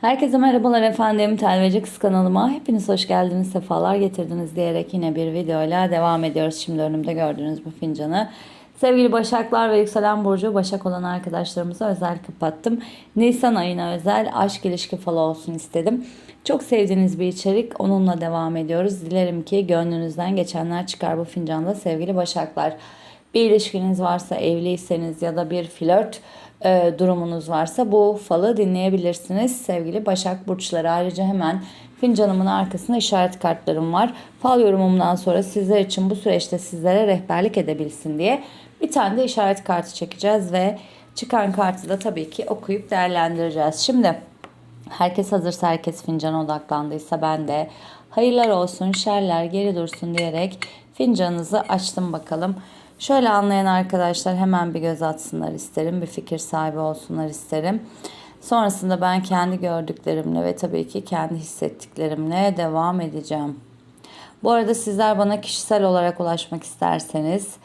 Herkese merhabalar efendim. Telveci Kız kanalıma hepiniz hoş geldiniz, sefalar getirdiniz diyerek yine bir videoyla devam ediyoruz. Şimdi önümde gördüğünüz bu fincanı. Sevgili Başaklar ve Yükselen Burcu Başak olan arkadaşlarımıza özel kapattım. Nisan ayına özel aşk ilişki falı olsun istedim. Çok sevdiğiniz bir içerik. Onunla devam ediyoruz. Dilerim ki gönlünüzden geçenler çıkar bu fincanda sevgili Başaklar. Bir ilişkiniz varsa evliyseniz ya da bir flört e, durumunuz varsa bu falı dinleyebilirsiniz sevgili Başak Burçları. Ayrıca hemen fincanımın arkasında işaret kartlarım var. Fal yorumumdan sonra sizler için bu süreçte sizlere rehberlik edebilsin diye bir tane de işaret kartı çekeceğiz ve çıkan kartı da tabii ki okuyup değerlendireceğiz. Şimdi herkes hazırsa herkes fincana odaklandıysa ben de hayırlar olsun şerler geri dursun diyerek fincanınızı açtım bakalım. Şöyle anlayan arkadaşlar hemen bir göz atsınlar isterim. Bir fikir sahibi olsunlar isterim. Sonrasında ben kendi gördüklerimle ve tabii ki kendi hissettiklerimle devam edeceğim. Bu arada sizler bana kişisel olarak ulaşmak isterseniz,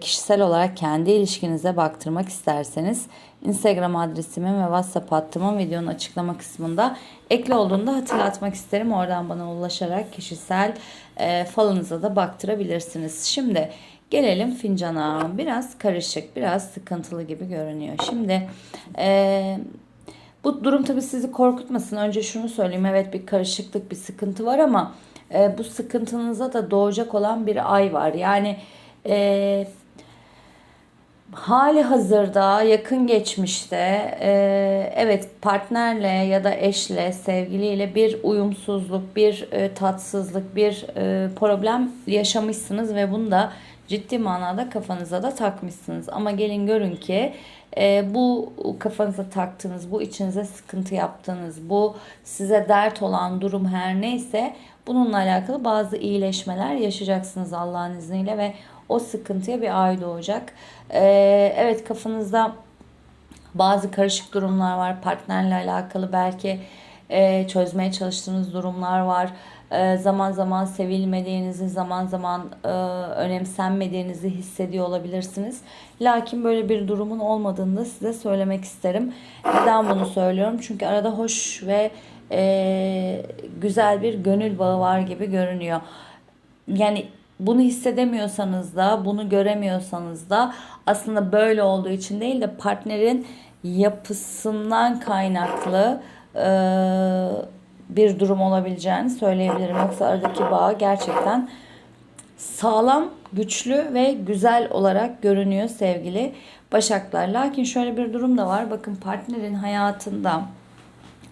kişisel olarak kendi ilişkinize baktırmak isterseniz Instagram adresimin ve WhatsApp hattımın videonun açıklama kısmında ekli olduğunda hatırlatmak isterim. Oradan bana ulaşarak kişisel e, falınıza da baktırabilirsiniz. Şimdi Gelelim fincana. Biraz karışık, biraz sıkıntılı gibi görünüyor. Şimdi e, bu durum tabii sizi korkutmasın. Önce şunu söyleyeyim. Evet bir karışıklık, bir sıkıntı var ama e, bu sıkıntınıza da doğacak olan bir ay var. Yani e, hali hazırda, yakın geçmişte e, evet partnerle ya da eşle, sevgiliyle bir uyumsuzluk, bir e, tatsızlık, bir e, problem yaşamışsınız ve bunu da ciddi manada kafanıza da takmışsınız. Ama gelin görün ki e, bu kafanıza taktığınız, bu içinize sıkıntı yaptığınız, bu size dert olan durum her neyse bununla alakalı bazı iyileşmeler yaşayacaksınız Allah'ın izniyle ve o sıkıntıya bir ay doğacak. E, evet kafanızda bazı karışık durumlar var. Partnerle alakalı belki e, çözmeye çalıştığınız durumlar var. E, zaman zaman sevilmediğinizi, zaman zaman e, önemsenmediğinizi hissediyor olabilirsiniz. Lakin böyle bir durumun olmadığını da size söylemek isterim. Neden bunu söylüyorum? Çünkü arada hoş ve e, güzel bir gönül bağı var gibi görünüyor. Yani bunu hissedemiyorsanız da, bunu göremiyorsanız da aslında böyle olduğu için değil de partnerin yapısından kaynaklı e, bir durum olabileceğini söyleyebilirim. Yoksa aradaki bağ gerçekten sağlam, güçlü ve güzel olarak görünüyor sevgili Başaklar. Lakin şöyle bir durum da var. Bakın partnerin hayatında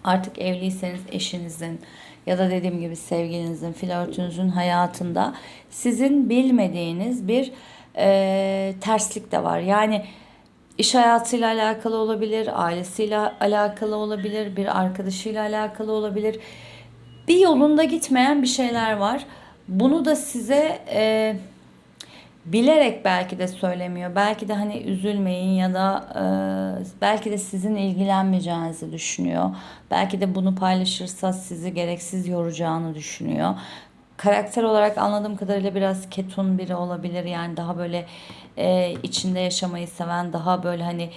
artık evliyseniz eşinizin ya da dediğim gibi sevgilinizin, flörtünüzün hayatında sizin bilmediğiniz bir e, terslik de var. Yani iş hayatıyla alakalı olabilir, ailesiyle alakalı olabilir, bir arkadaşıyla alakalı olabilir. Bir yolunda gitmeyen bir şeyler var. Bunu da size e, bilerek belki de söylemiyor. Belki de hani üzülmeyin ya da e, belki de sizin ilgilenmeyeceğinizi düşünüyor. Belki de bunu paylaşırsa sizi gereksiz yoracağını düşünüyor. Karakter olarak anladığım kadarıyla biraz ketum biri olabilir. Yani daha böyle e, içinde yaşamayı seven, daha böyle hani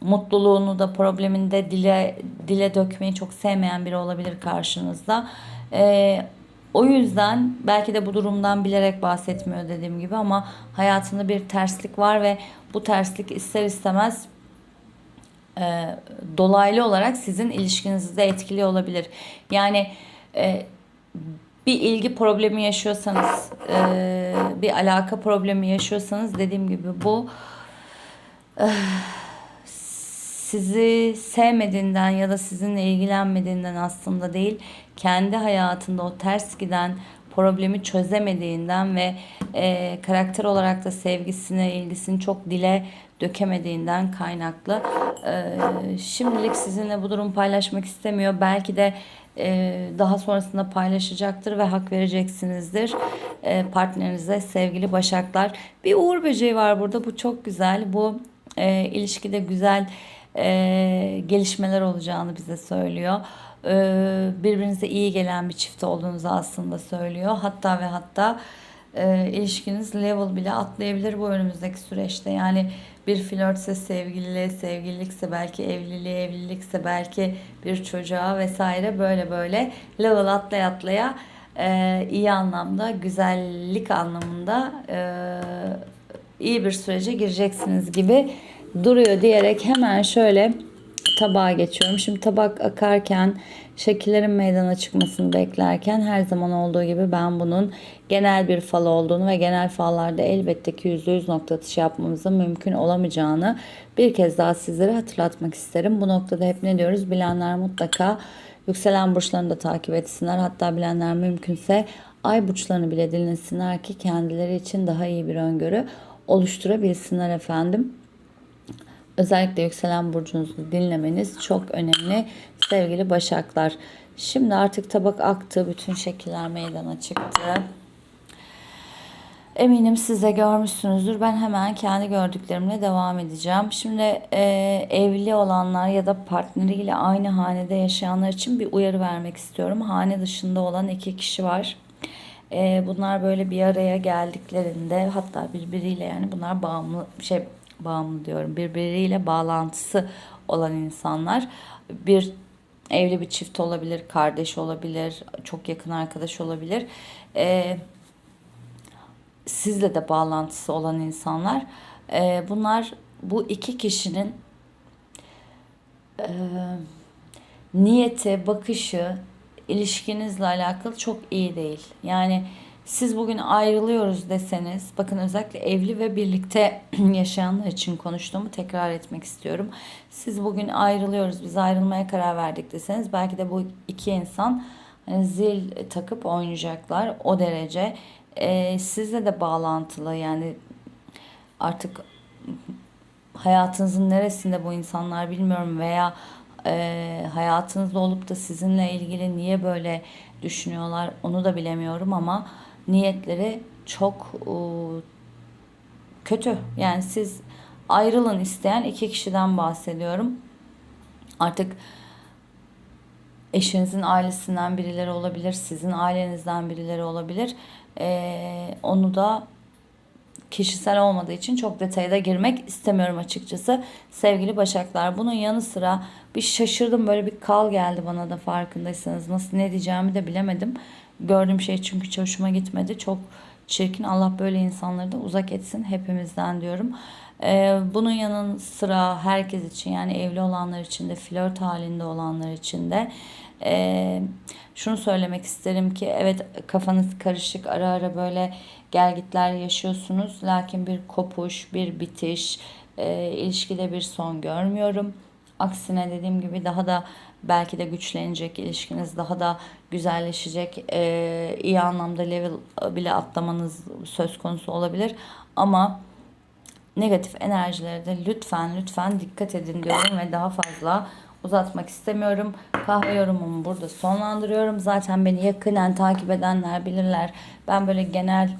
mutluluğunu da problemini de dile dile dökmeyi çok sevmeyen biri olabilir karşınızda. E, o yüzden belki de bu durumdan bilerek bahsetmiyor dediğim gibi ama hayatında bir terslik var ve bu terslik ister istemez e, dolaylı olarak sizin ilişkinizi de etkili olabilir. Yani e, bir ilgi problemi yaşıyorsanız, e, bir alaka problemi yaşıyorsanız dediğim gibi bu e, sizi sevmediğinden ya da sizinle ilgilenmediğinden aslında değil, kendi hayatında o ters giden problemi çözemediğinden ve e, karakter olarak da sevgisini, ilgisini çok dile dökemediğinden kaynaklı. E, şimdilik sizinle bu durum paylaşmak istemiyor. Belki de e, daha sonrasında paylaşacaktır ve hak vereceksinizdir e, partnerinize sevgili başaklar. Bir uğur böceği var burada. Bu çok güzel. Bu e, ilişkide güzel e, gelişmeler olacağını bize söylüyor. E, birbirinize iyi gelen bir çift olduğunuzu aslında söylüyor. Hatta ve hatta e, ilişkiniz level bile atlayabilir bu önümüzdeki süreçte. Yani bir flörtse sevgililiğe, sevgililikse belki evliliğe, evlilikse belki bir çocuğa vesaire böyle böyle level atlaya atlaya e, iyi anlamda, güzellik anlamında e, iyi bir sürece gireceksiniz gibi duruyor diyerek hemen şöyle tabağa geçiyorum. Şimdi tabak akarken şekillerin meydana çıkmasını beklerken her zaman olduğu gibi ben bunun genel bir fal olduğunu ve genel fallarda elbette ki %100 nokta atışı yapmamızın mümkün olamayacağını bir kez daha sizlere hatırlatmak isterim. Bu noktada hep ne diyoruz? Bilenler mutlaka yükselen burçlarını da takip etsinler. Hatta bilenler mümkünse ay burçlarını bile dinlesinler ki kendileri için daha iyi bir öngörü oluşturabilsinler efendim. Özellikle yükselen burcunuzu dinlemeniz çok önemli sevgili başaklar. Şimdi artık tabak aktı. Bütün şekiller meydana çıktı. Eminim siz de görmüşsünüzdür. Ben hemen kendi gördüklerimle devam edeceğim. Şimdi e, evli olanlar ya da partneriyle aynı hanede yaşayanlar için bir uyarı vermek istiyorum. Hane dışında olan iki kişi var. E, bunlar böyle bir araya geldiklerinde hatta birbiriyle yani bunlar bağımlı şey bağımlı diyorum birbiriyle bağlantısı olan insanlar bir evli bir çift olabilir, kardeş olabilir, çok yakın arkadaş olabilir. Ee, sizle de bağlantısı olan insanlar. Ee, bunlar bu iki kişinin e, niyeti, bakışı, ilişkinizle alakalı çok iyi değil. Yani siz bugün ayrılıyoruz deseniz, bakın özellikle evli ve birlikte yaşayanlar için konuştuğumu tekrar etmek istiyorum. Siz bugün ayrılıyoruz, biz ayrılmaya karar verdik deseniz belki de bu iki insan hani zil takıp oynayacaklar o derece. Ee, sizle de bağlantılı yani artık hayatınızın neresinde bu insanlar bilmiyorum veya e, hayatınızda olup da sizinle ilgili niye böyle düşünüyorlar onu da bilemiyorum ama niyetleri çok e, kötü. Yani siz ayrılın isteyen iki kişiden bahsediyorum. Artık eşinizin ailesinden birileri olabilir, sizin ailenizden birileri olabilir. Ee, onu da kişisel olmadığı için çok detaya girmek istemiyorum açıkçası. Sevgili Başaklar bunun yanı sıra bir şaşırdım böyle bir kal geldi bana da farkındaysanız. Nasıl ne diyeceğimi de bilemedim. Gördüğüm şey çünkü hiç gitmedi. Çok çirkin. Allah böyle insanları da uzak etsin hepimizden diyorum. Ee, bunun yanı sıra herkes için yani evli olanlar için de flört halinde olanlar için de e, şunu söylemek isterim ki evet kafanız karışık ara ara böyle gelgitler yaşıyorsunuz. Lakin bir kopuş, bir bitiş, e, ilişkide bir son görmüyorum. Aksine dediğim gibi daha da belki de güçlenecek ilişkiniz daha da güzelleşecek e, iyi anlamda level bile atlamanız söz konusu olabilir ama negatif enerjilere de lütfen lütfen dikkat edin diyorum ve daha fazla uzatmak istemiyorum. Kahve yorumumu burada sonlandırıyorum. Zaten beni yakinen takip edenler bilirler. Ben böyle genel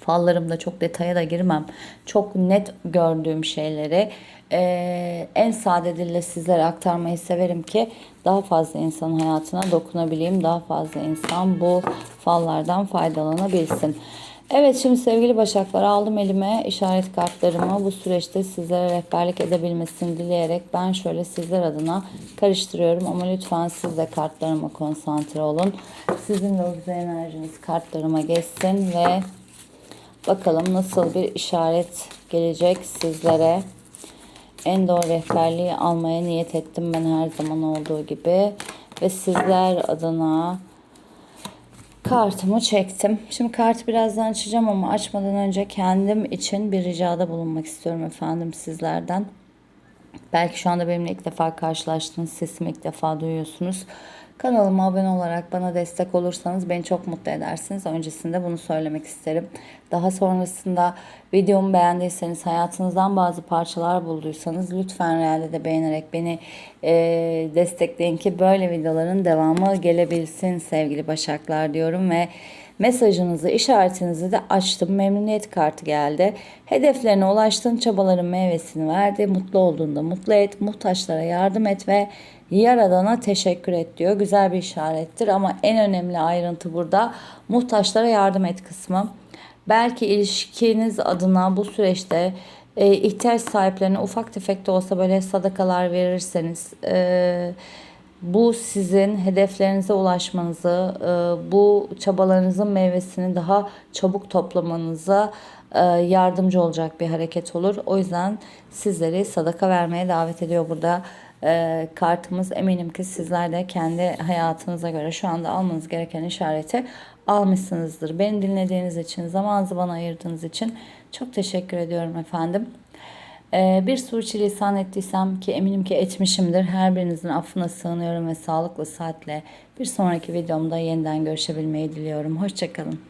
fallarımda çok detaya da girmem. Çok net gördüğüm şeyleri e, en sade dille sizlere aktarmayı severim ki daha fazla insan hayatına dokunabileyim. Daha fazla insan bu fallardan faydalanabilsin. Evet şimdi sevgili Başaklar aldım elime işaret kartlarımı. Bu süreçte sizlere rehberlik edebilmesini dileyerek ben şöyle sizler adına karıştırıyorum. Ama lütfen siz de kartlarıma konsantre olun. Sizin de o güzel enerjiniz kartlarıma geçsin ve bakalım nasıl bir işaret gelecek sizlere. En doğru rehberliği almaya niyet ettim ben her zaman olduğu gibi. Ve sizler adına kartımı çektim. Şimdi kartı birazdan açacağım ama açmadan önce kendim için bir ricada bulunmak istiyorum efendim sizlerden. Belki şu anda benimle ilk defa karşılaştınız, sesimi ilk defa duyuyorsunuz. Kanalıma abone olarak bana destek olursanız beni çok mutlu edersiniz. Öncesinde bunu söylemek isterim. Daha sonrasında videomu beğendiyseniz, hayatınızdan bazı parçalar bulduysanız lütfen realde de beğenerek beni e, destekleyin ki böyle videoların devamı gelebilsin sevgili Başaklar diyorum ve Mesajınızı, işaretinizi de açtım. Memnuniyet kartı geldi. Hedeflerine ulaştığın çabaların meyvesini verdi. Mutlu olduğunda mutlu et, muhtaçlara yardım et ve Yaradan'a teşekkür et diyor. Güzel bir işarettir ama en önemli ayrıntı burada muhtaçlara yardım et kısmı. Belki ilişkiniz adına bu süreçte e, ihtiyaç sahiplerine ufak tefek de olsa böyle sadakalar verirseniz e, bu sizin hedeflerinize ulaşmanızı, e, bu çabalarınızın meyvesini daha çabuk toplamanıza e, yardımcı olacak bir hareket olur. O yüzden sizleri sadaka vermeye davet ediyor burada e, kartımız. Eminim ki sizler de kendi hayatınıza göre şu anda almanız gereken işareti almışsınızdır. Beni dinlediğiniz için, zamanınızı bana ayırdığınız için çok teşekkür ediyorum efendim. Ee, bir sürçülisan ettiysem ki eminim ki etmişimdir. Her birinizin affına sığınıyorum ve sağlıklı saatle bir sonraki videomda yeniden görüşebilmeyi diliyorum. Hoşçakalın.